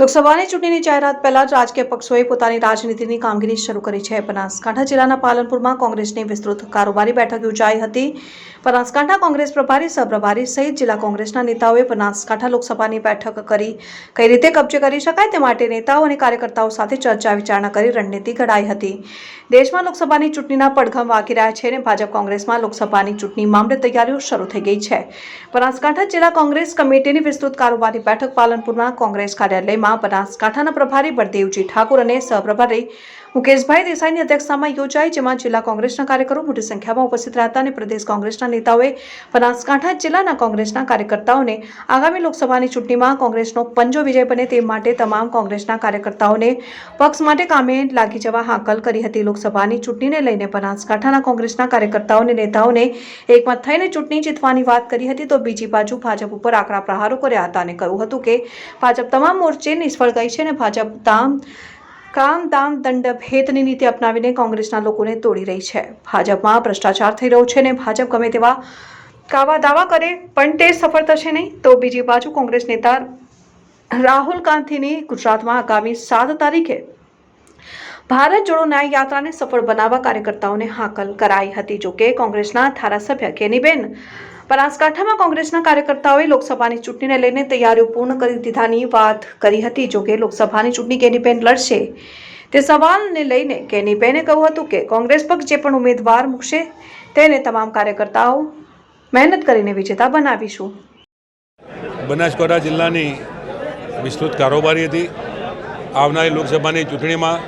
લોકસભાની ચૂંટણીની જાહેરાત પહેલા જ રાજકીય પક્ષોએ પોતાની રાજનીતિની કામગીરી શરૂ કરી છે. બનાસકાંઠા જિલ્લાના પાલનપુરમાં કોંગ્રેસની વિસ્તૃત કારોબારી બેઠક યોજાઈ હતી. બનાસકાંઠા કોંગ્રેસ પ્રભારી સહપ્રભારી સહિત જિલ્લા કોંગ્રેસના નેતાઓએ બનાસકાંઠા લોકસભાની બેઠક કરી. કઈ રીતે કબજે કરી શકાય તે માટે નેતાઓ અને કાર્યકર્તાઓ સાથે ચર્ચા વિચારણા કરી રણનીતિ ઘડાઈ હતી. દેશમાં લોકસભાની ચૂંટણીના પડઘમ વાગી રહ્યા છે અને ભાજપ કોંગ્રેસમાં લોકસભાની ચૂંટણી મામલે તૈયારીઓ શરૂ થઈ ગઈ છે. બનાસકાંઠા જિલ્લા કોંગ્રેસ કમિટીની વિસ્તૃત કારોબારી બેઠક પાલનપુરના કોંગ્રેસ કાર્યાલયમાં બનાસકાંઠાના પ્રભારી બળદેવજી ઠાકુર અને સહપ્રભારી મુકેશભાઈ દેસાઈની અધ્યક્ષતામાં યોજાઈ, જેમાં જિલ્લા કોંગ્રેસના કાર્યકરો મોટી સંખ્યામાં ઉપસ્થિત રહ્યા અને પ્રદેશ કોંગ્રેસના નેતાઓએ બનાસકાંઠા જિલ્લાના કોંગ્રેસના કાર્યકર્તાઓને આગામી લોકસભાની ચૂંટણીમાં કોંગ્રેસનો પંજો વિજય બને તે માટે તમામ કોંગ્રેસના કાર્યકર્તાઓને પક્ષ માટે કામે લાગી જવા હાકલ કરી હતી. લોકસભાની ચૂંટણીને લઈને બનાસકાંઠાના કોંગ્રેસના કાર્યકર્તાઓ અને નેતાઓને એકમત થઈને ચૂંટણી જીતવાની વાત કરી હતી તો બીજી બાજુ ભાજપ ઉપર આકરા પ્રહારો કર્યા હતા અને કહ્યું હતું કે ભાજપ તમામ મોરચે નિષ્ફળ ગઈ છે અને ભાજપ તામ, કામ દામ દંડ, ભેદની નીતિ અપનાવીને કોંગ્રેસના લોકોને તોડી રહી છે. ભાજપમાં ભ્રષ્ટાચાર થઈ રહ્યો છે અને ભાજપ ગમે તેવા કાવા દાવા કરે, પણ તે સફળ થશે નહીં. તો બીજી બાજુ કોંગ્રેસ નેતા રાહુલ ગાંધીની ગુજરાતમાં આગામી સાત તારીખે ભારત જોડો ન્યાય યાત્રાને સફળ બનાવવા કાર્યકર્તાઓને હાકલ કરાઈ હતી. જોકે કોંગ્રેસના ધારાસભ્ય કેનીબેન બનાસકાંઠામાં કોંગ્રેસના કાર્યકર્તાઓએ લોકસભાની ચૂંટણીને લઈને તૈયારીઓ પૂર્ણ કરી દીધાની વાત કરી હતી. જોકે લોકસભાની ચૂંટણી કેનીબેન લડશે? તે સવાલને લઈને કેનીબેને કહ્યું હતું કે કોંગ્રેસ પક્ષ જે પણ ઉમેદવાર મૂકશે, તેને તમામ કાર્યકર્તાઓ મહેનત કરીને વિજેતા બનાવીશું. બનાસકાંઠા જિલ્લાની વિસ્તૃત કારોબારી હતી. આવનારી લોકસભાની ચૂંટણીમાં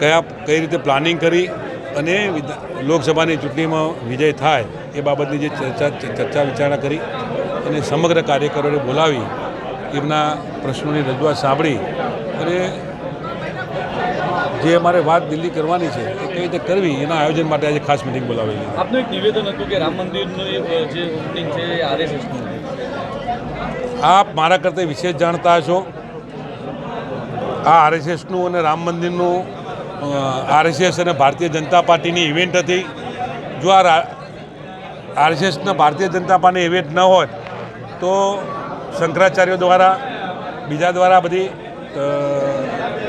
કયા કઈ રીતે પ્લાનિંગ કરી અને લોકસભાની ચૂંટણીમાં વિજય થાય એ બાબતની જે ચર્ચા ચર્ચા વિચારણા કરી અને સમગ્ર કાર્યકરોને બોલાવી એમના પ્રશ્નોની રજૂઆત સાંભળી અને જે અમારે વાત દિલ્હી કરવાની છે એ કઈ રીતે કરવી એના આયોજન માટે આજે ખાસ મિટિંગ બોલાવેલી આપનું એક નિવેદન હતું કે રામ મંદિરનું જે ઓપનિંગ છે એ આરએસએસનું આપ મારા કરતાં વિશેષ જાણતા છો આ આરએસએસનું અને રામ મંદિરનું આરએસએસ અને ભારતીય જનતા પાર્ટીની ઇવેન્ટ હતી. જો આ આરએસએસના ભારતીય જનતા પાર્ટીની ઇવેન્ટ ન હોત તો શંકરાચાર્યો દ્વારા, બીજા દ્વારા બધી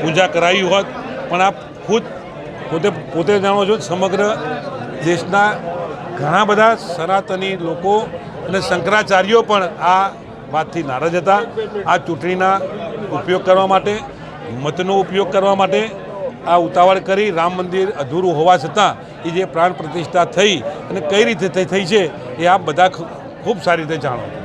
પૂજા કરાવી હોત. પણ આપ ખુદ, પોતે પોતે જાણો છો સમગ્ર દેશના ઘણા બધા સનાતની લોકો અને શંકરાચાર્યો પણ આ વાતથી નારાજ હતા. આ ચૂંટણીના ઉપયોગ કરવા માટે, મતનો ઉપયોગ કરવા માટે આ ઉતાવળ કરી રામ મંદિર અધૂરું હોવા છતાં એ જે પ્રાણ પ્રતિષ્ઠા થઈ અને કઈ રીતે થઈ છે એ આપ બધા ખૂબ સારી રીતે જાણો.